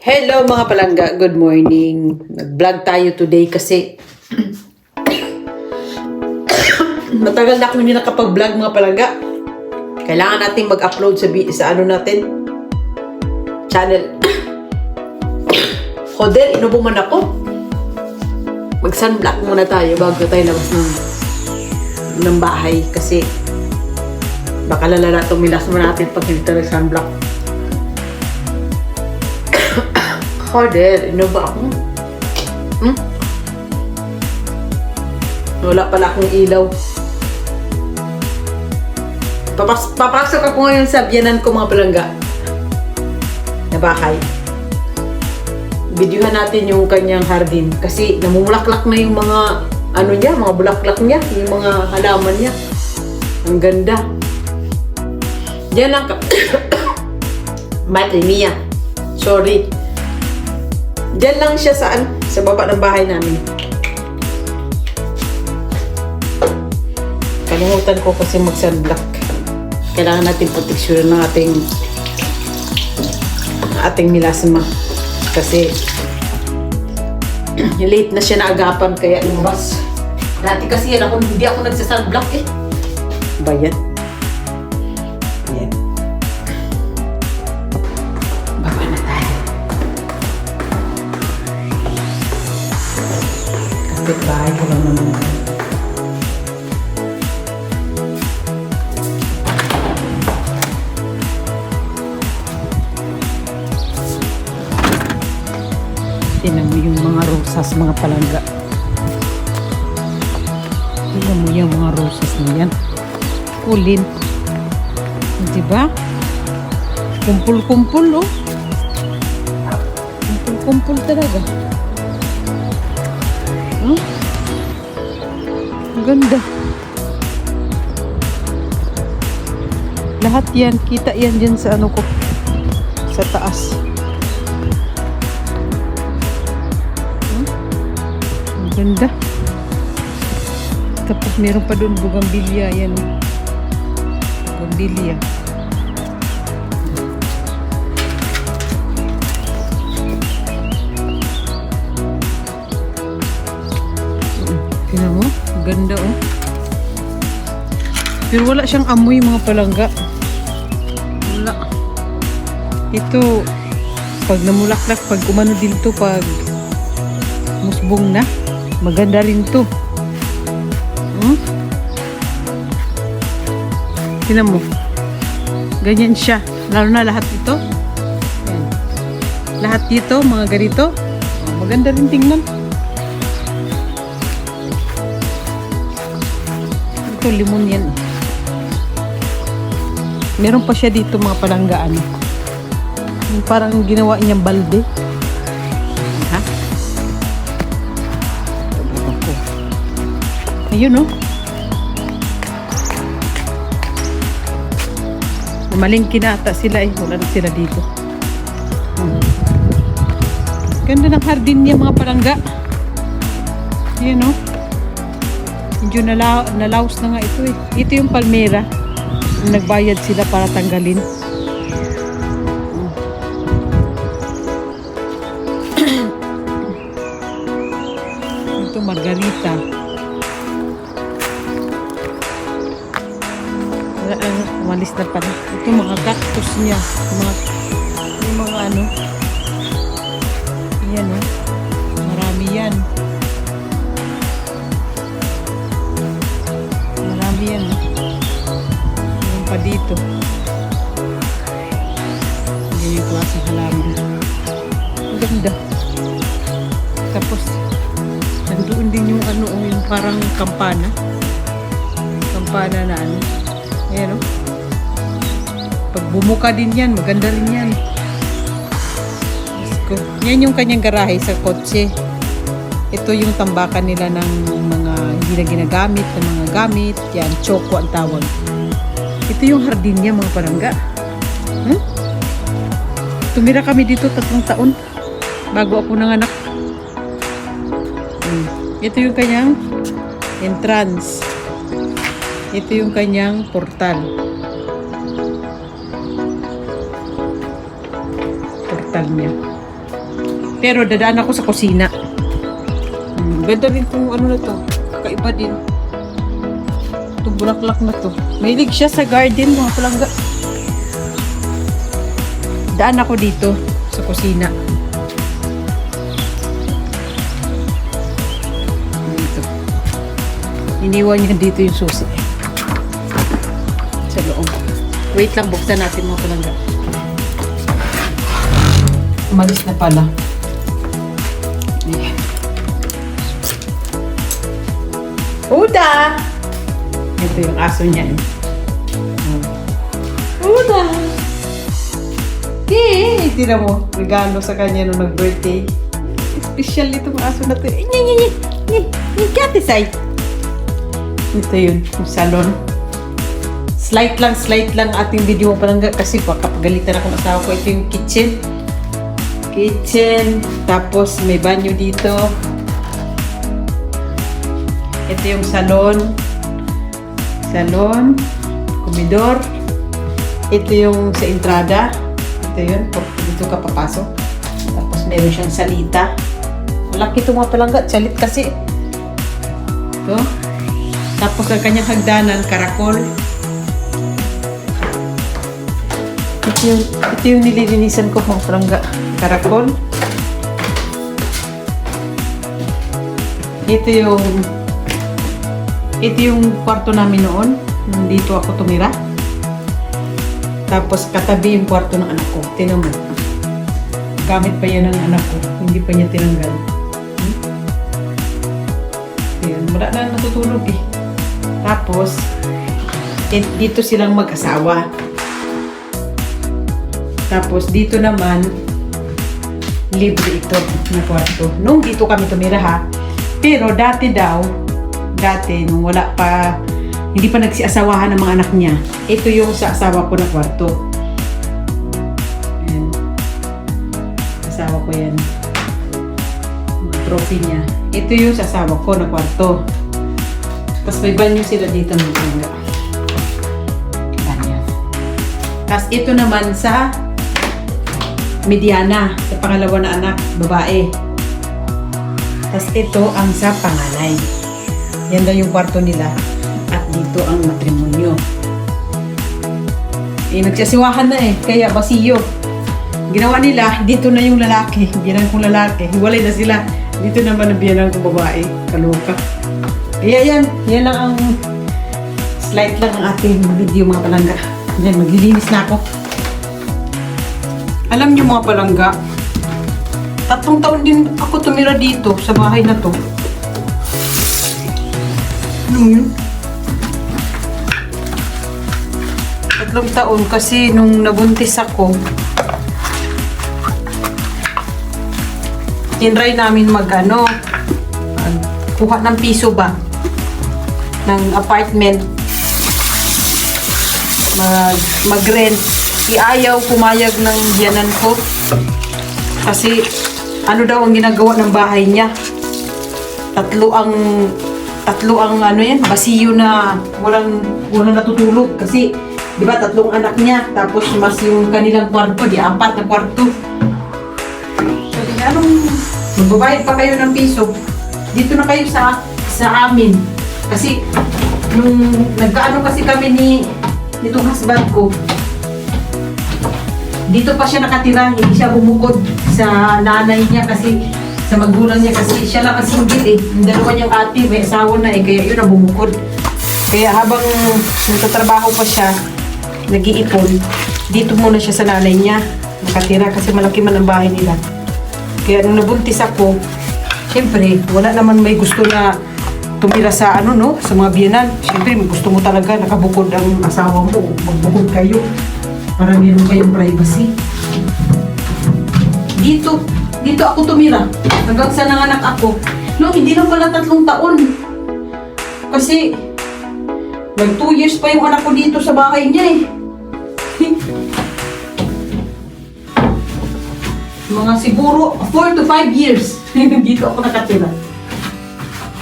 Hello mga palangga, good morning. Nag-vlog tayo today kasi matagal na ako hindi nakapag-vlog mga palangga. Kailangan nating mag-upload sa, sa ano natin, channel. Hodel, inubo man ako. Mag-sunblock muna tayo bago tayo labas ng, ng bahay kasi baka lalala tumilas mo natin pag hindi tayo sunblock. Hodel, ano ba ako? Hmm? Wala pala akong ilaw. Papas papasok ako ngayon sa biyanan ko mga palangga. Na bahay. Videohan natin yung kanyang hardin. Kasi namumulaklak na yung mga ano niya, mga bulaklak niya, yung mga halaman niya. Ang ganda. Diyan ka. Mati Mia. Sorry. Diyan lang siya saan? Sa baba ng bahay namin. Kalimutan ko kasi mag-sunblock. Kailangan natin proteksyon ng ating ating milasma. Kasi late na siya na agapan kaya lumabas. Dati kasi yan ako, hindi ako nagsasunblock eh. Bayan. Ayan. Baba Bahay ko lang naman. Tinan mo yung mga rosas, mga palangga. Tinan mo yung mga rosas na yan. Kulin. Diba? Kumpul-kumpul, oh. Kumpul-kumpul talaga. Ganda. Lahat yan, kita yan dyan sa ano ko. Sa taas. Hmm? Ang ganda. Tapos meron pa doon bugambilya yan. oh. Bugambilya. Pero wala siyang amoy mga palangga. Wala. Ito, pag namulaklak, pag umano dito, pag musbong na, maganda rin to. Hmm? Tingnan mo. Ganyan siya. Lalo na lahat ito. Lahat dito, mga ganito. Maganda rin tingnan. Ito, limon yan. Meron pa siya dito mga palanggaan. Yung Parang ginawa niyang balde. Ha? Ayun oh. Malingki na ata sila eh. Wala na sila dito. Hmm. Ganda ng hardin niya mga palangga. Ayun oh. Medyo nala nalaos na nga ito eh. Ito yung palmera. Nagbayad sila para tanggalin. ito margarita. Lang, umalis na pala. Ito mga cactus niya. Mga, yung mga ano. Yan oh. Marami yan. Kampana. Kampana na ano. Ayan oh. Pag bumuka din yan, maganda rin yan. Ko. Yan yung kanyang garahe sa kotse. Ito yung tambakan nila ng mga hindi na ginagamit, ng mga gamit. Yan, choco ang tawag. Ito yung hardin niya, mga parangga. Hmm? Tumira kami dito tatlong taon bago ako nanganak. Hmm. Ito yung kanyang entrance. Ito yung kanyang portal. Portal niya. Pero dadaan ako sa kusina. Hmm, ganda rin itong ano na to. Kakaiba din. Itong bulaklak na to. Mahilig siya sa garden mga palangga. Daan ako dito sa kusina. Iniwan niya dito yung susi. Sa loob. Wait lang, buksan natin mga palangga. Umalis na pala. Ayan. Uda! Ito yung aso niya. Oh. Uda! Eh, tira mo. Regalo sa kanya nung nag-birthday. Special itong aso na to. Nye, nye, nye, nye, nye, katisay. Ito yun, yung salon. Slight lang, slight lang ating video pa lang kasi pa kapagalitan ako ng asawa ko. Ito yung kitchen. Kitchen. Tapos may banyo dito. Ito yung salon. Salon. Komedor. Ito yung sa entrada. Ito yun. Dito ka papasok. Tapos meron siyang salita. Malaki ito mga palangga. Salit kasi. Ito. Tapos ang kanyang hagdanan, karakol. Ito yung, ito yung nililinisan ko mga palangga. Karakol. Ito yung ito yung kwarto namin noon. Nandito ako tumira. Tapos katabi yung kwarto ng anak ko. Tinan mo. Gamit pa yan ng anak ko. Hindi pa niya tinanggal. Hmm? Ayan, wala na natutulog eh. Tapos, dito silang mag-asawa. Tapos dito naman, libre ito na kwarto. Nung dito kami tumira ha. Pero dati daw, dati nung wala pa, hindi pa nagsiasawahan ng mga anak niya, ito yung sa asawa ko na kwarto. Ayan. Asawa ko yan. Mga trophy niya. Ito yung sa asawa ko na kwarto. Tapos may banyo sila dito ng tinga. Banyo. Tapos ito naman sa mediana, sa pangalawa na anak, babae. Tapos ito ang sa panganay. Yan daw yung kwarto nila. At dito ang matrimonyo. Eh, nagsasiwahan na eh. Kaya basiyo. Ginawa nila, dito na yung lalaki. Biyanan kong lalaki. Hiwalay na sila. Dito naman ang biyanan kong babae. Kaluka. Kaya yan. Yan lang ang slight lang ang ating video mga palangga. Yan, maglilinis na ako. Alam niyo mga palangga, tatlong taon din ako tumira dito sa bahay na to. Ano yun? Tatlong taon kasi nung nabuntis ako, tinry namin mag ano, kuha ng piso ba ng apartment. Mag mag-rent. Iayaw pumayag ng biyanan ko. Kasi ano daw ang ginagawa ng bahay niya? Tatlo ang tatlo ang ano yan basiyo na walang walang natutulog. Kasi di ba tatlong anak niya. Tapos mas yung kanilang kwarto di apat na kwarto. Sabi niya anong magbabayad pa kayo ng piso? Dito na kayo sa sa amin kasi nung nagkaano kasi kami ni nitong husband ko dito pa siya nakatira, hindi siya bumukod sa nanay niya kasi sa magulang niya kasi siya lang ang single eh. Yung dalawa niyang ate, may asawa na eh, kaya yun ang bumukod. Kaya habang nagtatrabaho pa siya, nag-iipon, dito muna siya sa nanay niya. Nakatira kasi malaki man ang bahay nila. Kaya nung nabuntis ako, syempre, wala naman may gusto na tumira sa ano no, sa mga biyanan. Syempre, gusto mo talaga nakabukod ang asawa mo, magbukod kayo para meron kayong privacy. Dito, dito ako tumira. Hanggang sa nanganak ako. No, hindi lang pala tatlong taon. Kasi, nag 2 years pa yung anak ko dito sa bahay niya eh. Mga siguro 4 to 5 years dito ako nakatira.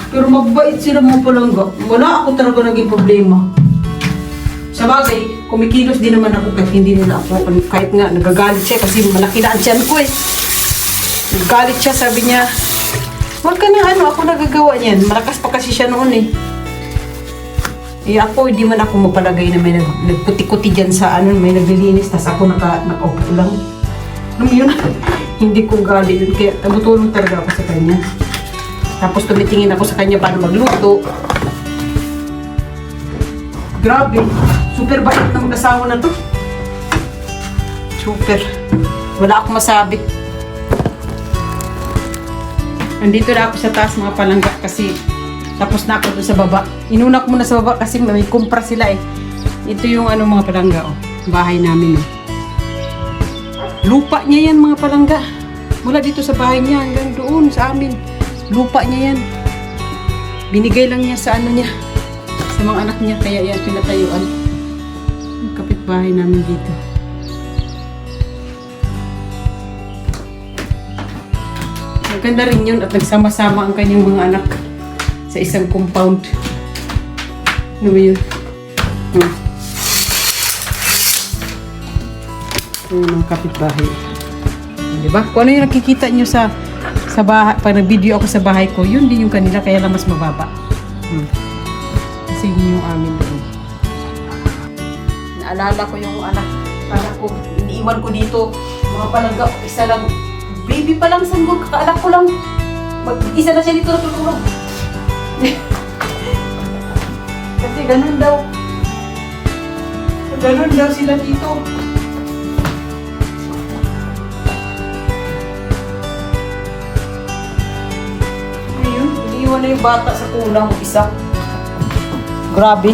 Pero magbait sila mga palangga. Wala ako talaga naging problema. Sa bagay, kumikilos din naman ako kahit hindi nila ako. Kahit nga nagagalit siya kasi malaki na ang tiyan ko eh. Galit siya, sabi niya, Huwag ka na ano, ako nagagawa niyan. Malakas pa kasi siya noon eh. Eh ako, hindi man ako mapalagay na may nag, nagputi-kuti dyan sa ano, may naglilinis, tas ako naka, nakaupo lang. Alam yun, hindi ko galit yun. Kaya tumutulong talaga ako sa kanya. Tapos tumitingin ako sa kanya paano magluto. Grabe, super bait ng asawa na to. Super. Wala akong masabi. Nandito na ako sa taas mga palangga kasi tapos na ako doon sa baba. Inuna ko muna sa baba kasi may kumpra sila eh. Ito yung ano mga palangga oh. Bahay namin oh. Lupa niya yan mga palangga. Mula dito sa bahay niya hanggang doon sa amin. Lupa niya yan. Binigay lang niya sa ano niya. Sa mga anak niya kaya yan pinatayuan. Yung kapitbahay namin dito. Maganda rin yun at nagsama-sama ang kanyang mga anak sa isang compound. Ano ba yun? Hmm. Yung mga kapitbahay. Di ba? Kung ano yung nakikita nyo sa sa bahay, pag nag-video ako sa bahay ko, yun din yung kanila, kaya lang mas mababa. Hmm. Kasi yun yung amin doon. Naalala ko yung anak, anak ko, iniiwan ko dito, mga palangga, isa lang, baby pa lang, sanggol, kakaanak ko lang. Mag, isa na siya dito natutulog. Kasi ganun daw. Ganun daw sila dito. Iniwan na yung bata sa kulang isa. Grabe.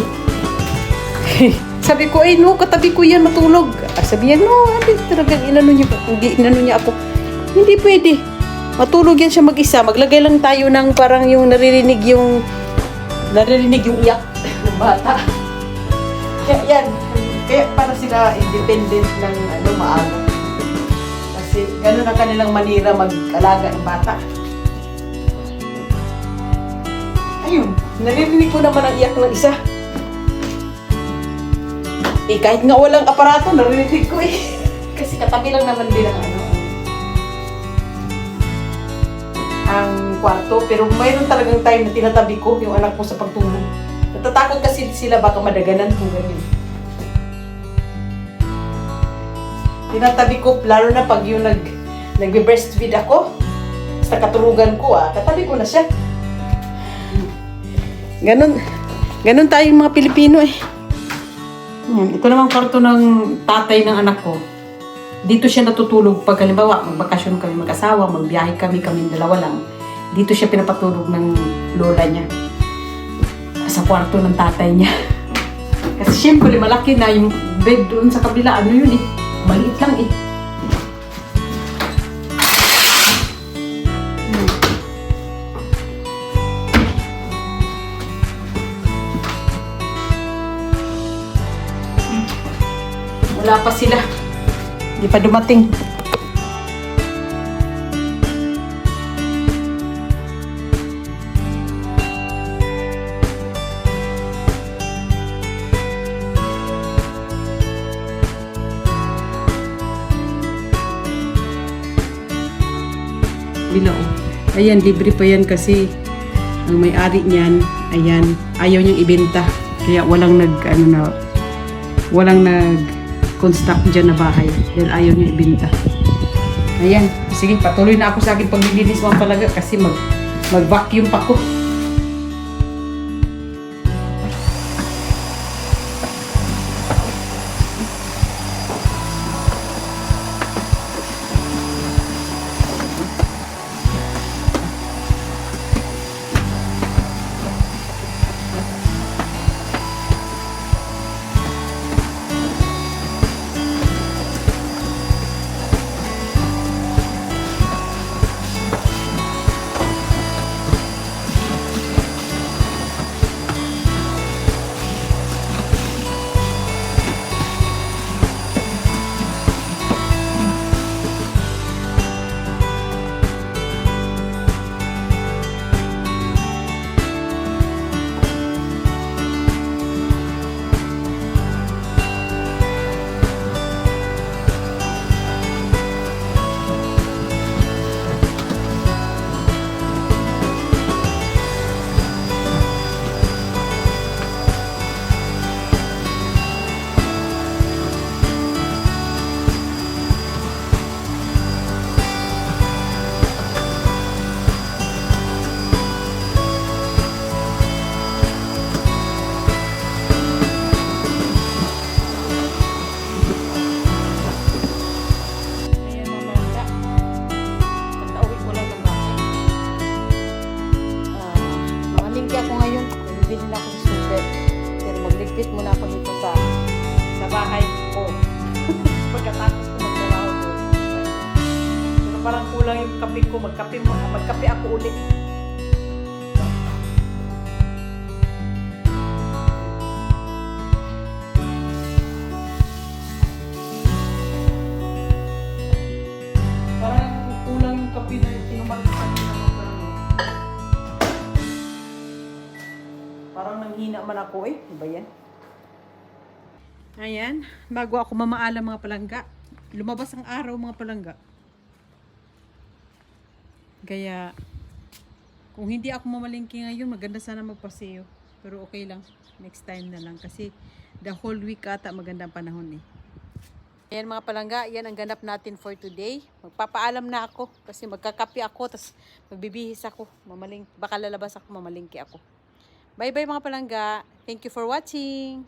Sabi ko, eh no, katabi ko yan matulog. Ah, Sabi niya, no, hindi talagang inano niya, hindi inano niya ako. Hindi pwede. Matulog yan siya mag-isa. Maglagay lang tayo ng parang yung naririnig yung naririnig yung iyak ng bata. Kaya yan. Kaya para sila independent ng ano, maaga. Kasi gano'n ang kanilang manira mag-alaga ng bata. Ayun, naririnig ko naman ang iyak ng isa. Eh, kahit nga walang aparato, naririnig ko eh. Kasi katabi lang naman din ang ano, ang kwarto. Pero mayroon talagang time na tinatabi ko yung anak ko sa pagtulog. Natatakot kasi sila baka madaganan kung ganyan. Tinatabi ko, lalo na pag yung nag, nagbe-breastfeed ako, sa katulugan ko ah, katabi ko na siya. Ganon, ganon tayong mga Pilipino eh. Yan, ito naman kwarto ng tatay ng anak ko. Dito siya natutulog pag halimbawa magbakasyon kami mag-asawa, magbiyahe kami, kami dalawa lang. Dito siya pinapatulog ng lola niya. Sa kwarto ng tatay niya. Kasi siyempre malaki na yung bed doon sa kabila. Ano yun eh? Maliit lang eh. Wala pa sila. Hindi pa dumating. Ayan, libre pa yan kasi ang may-ari niyan, ayan, ayaw niyang ibenta. Kaya walang nag, ano na, walang nag construct dyan na bahay dahil ayaw niya ibenta. Ayan, sige, patuloy na ako sa akin paglilinis mga palaga kasi mag, mag-vacuum pa ko. Kulang yung kape ko. Magkape. Magkape ako ulit. Parang kulang yung kape na kinuman ko kanina. Parang, parang nanghina man ako eh. Ano ba yan? Ayan, bago ako mamaalam mga palangga. Lumabas ang araw mga palangga. Kaya, kung hindi ako mamalingki ngayon, maganda sana magpaseo. Pero okay lang, next time na lang. Kasi the whole week ata magandang panahon eh. Ayan mga palangga, yan ang ganap natin for today. Magpapaalam na ako kasi magkakape ako, tapos magbibihis ako. Mamaling, baka lalabas ako, mamalingki ako. Bye bye mga palangga. Thank you for watching.